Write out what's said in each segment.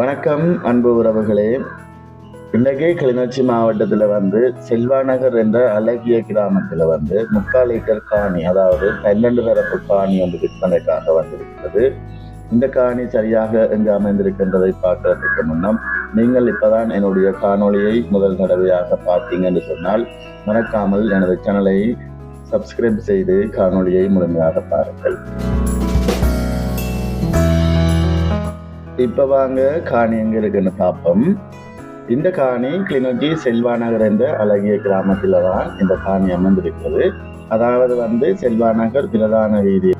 வணக்கம் அன்பு உறவுகளே. இன்றைக்கே கிளிநொச்சி மாவட்டத்தில் வந்து செல்வாநகர் என்ற அழகிய கிராமத்தில் வந்து முக்கால் ஏக்கர் காணி அதாவது பன்னெண்டு தரப்பு காணி வந்து விற்பனைக்காக வந்திருக்கிறது. இந்த காணி சரியாக எங்கு அமைந்திருக்கின்றதை பார்க்கறதுக்கு முன்னம் நீங்கள் இப்போதான் என்னுடைய காணொளியை முதல் தடவையாக பார்த்தீங்கன்னு சொன்னால் மறக்காமல் எனது சேனலை சப்ஸ்கிரைப் செய்து காணொளியை முழுமையாக பாருங்கள். இப்போ வாங்க காணி எங்கே இருக்குன்னு பார்ப்போம். இந்த காணி கிளிநொச்சி செல்வாநகர் என்ற அழகிய கிராமத்தில் தான் இந்த காணி அமைந்திருக்கிறது. அதாவது வந்து செல்வாநகர் பிரதான வீதி.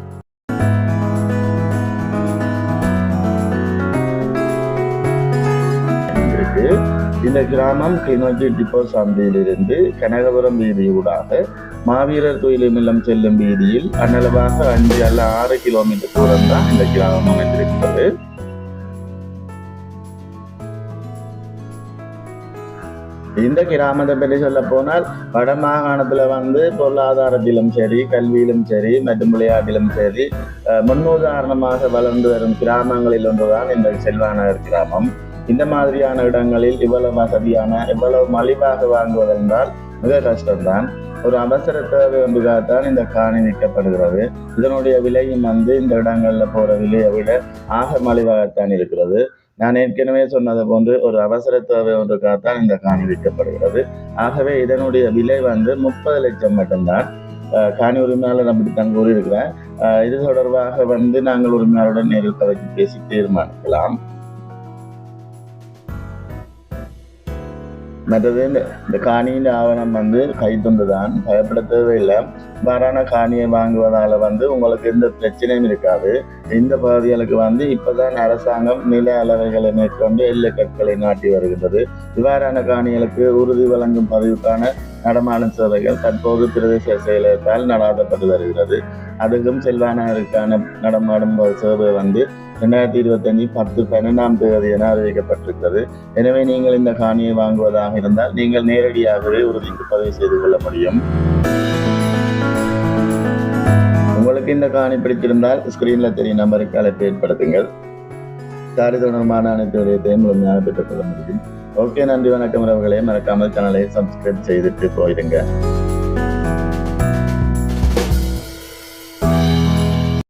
இந்த கிராமம் கிளிநொச்சி டிப்போ சந்தையிலிருந்து கனகபுரம் வீதியூடாக மாவீரர் துயிலுமில்லம் செல்லும் வீதியில் அன்னளவாக அஞ்சு அல்ல ஆறு கிலோமீட்டர் தூரம் தான் இந்த கிராமம் அமைந்திருக்கிறது. இந்த கிராமத்தை பற்றி சொல்ல போனால் வட மாகாணத்தில் வந்து பொருளாதாரத்திலும் சரி கல்வியிலும் சரி மற்றும் விளையாட்டிலும் சரி முன்னுதாரணமாக வளர்ந்து வரும் கிராமங்களில் ஒன்றுதான் இந்த செல்வாநகர் கிராமம். இந்த மாதிரியான இடங்களில் இவ்வளவு வசதியான இவ்வளவு மலிவாக வாங்குவதென்றால் மிக கஷ்டம்தான். ஒரு அவசர தேவை ஒன்றுக்காகத்தான் இந்த காணி நிற்கப்படுகிறது இதனுடைய விலையும் வந்து இந்த இடங்களில் போகிற விலையை விட ஆக மலிவாகத்தான் இருக்கிறது. நான் ஏற்கனவே சொன்னது போன்று ஒரு அவசர தேவை ஒன்றுக்காகத்தான் இந்த காணி விற்கப்படுகிறது ஆகவே இதனுடைய விலை வந்து முப்பது லட்சம் மட்டும்தான். காணி உரிமையாளர் அப்படித்தான் கூறியிருக்கிறேன். இது தொடர்பாக வந்து நாங்கள் உரிமையாளருடன் நேரில் கதைக்கு பேசி தீர்மானிக்கலாம். மற்றது இந்த இந்த காணியின் ஆவணம் வந்து கைத்துண்டு தான் பயப்பட தேவையில்லை வரான காணியை வாங்குவதால வந்து உங்களுக்கு எந்த பிரச்சனையும் இருக்காது. இந்த பகுதிகளுக்கு வந்து இப்போதான் அரசாங்கம் நில அளவைகளை மேற்கொண்டு எல்லை கற்களை நாட்டி வருகின்றது. இவ்வாறான காணிகளுக்கு உறுதி வழங்கும் பதிவுக்கான நடமாடும் சேவைகள் தற்போது பிரதேச செயலகத்தால் நடாத்தப்பட்டு வருகிறது. அதுக்கும் செல்வானருக்கான நடமாடும் சேவை வந்து ரெண்டாயிரத்தி இருபத்தஞ்சு பத்து பன்னெண்டாம் தேதி என அறிவிக்கப்பட்டிருக்கிறது. எனவே நீங்கள் இந்த காணியை வாங்குவதாக இருந்தால் நீங்கள் நேரடியாகவே உறுதிக்கு பதிவு செய்து கொள்ள முடியும். உங்களுக்கு இந்த காணி பிடித்திருந்தால் ஸ்கிரீன்ல தெரியும் நம்பருக்கு அழைப்பு ஏற்படுத்துங்கள். தாரி தொடர்பான அனைத்து விடயத்தையும் முழுமையாக பெற்றுக்கொள்ள முடியும். ஓகே நன்றி வணக்கம் உறவுகளே. மறக்காமல் சேனலை சப்ஸ்கிரைப் செய்துட்டு போயிடுங்க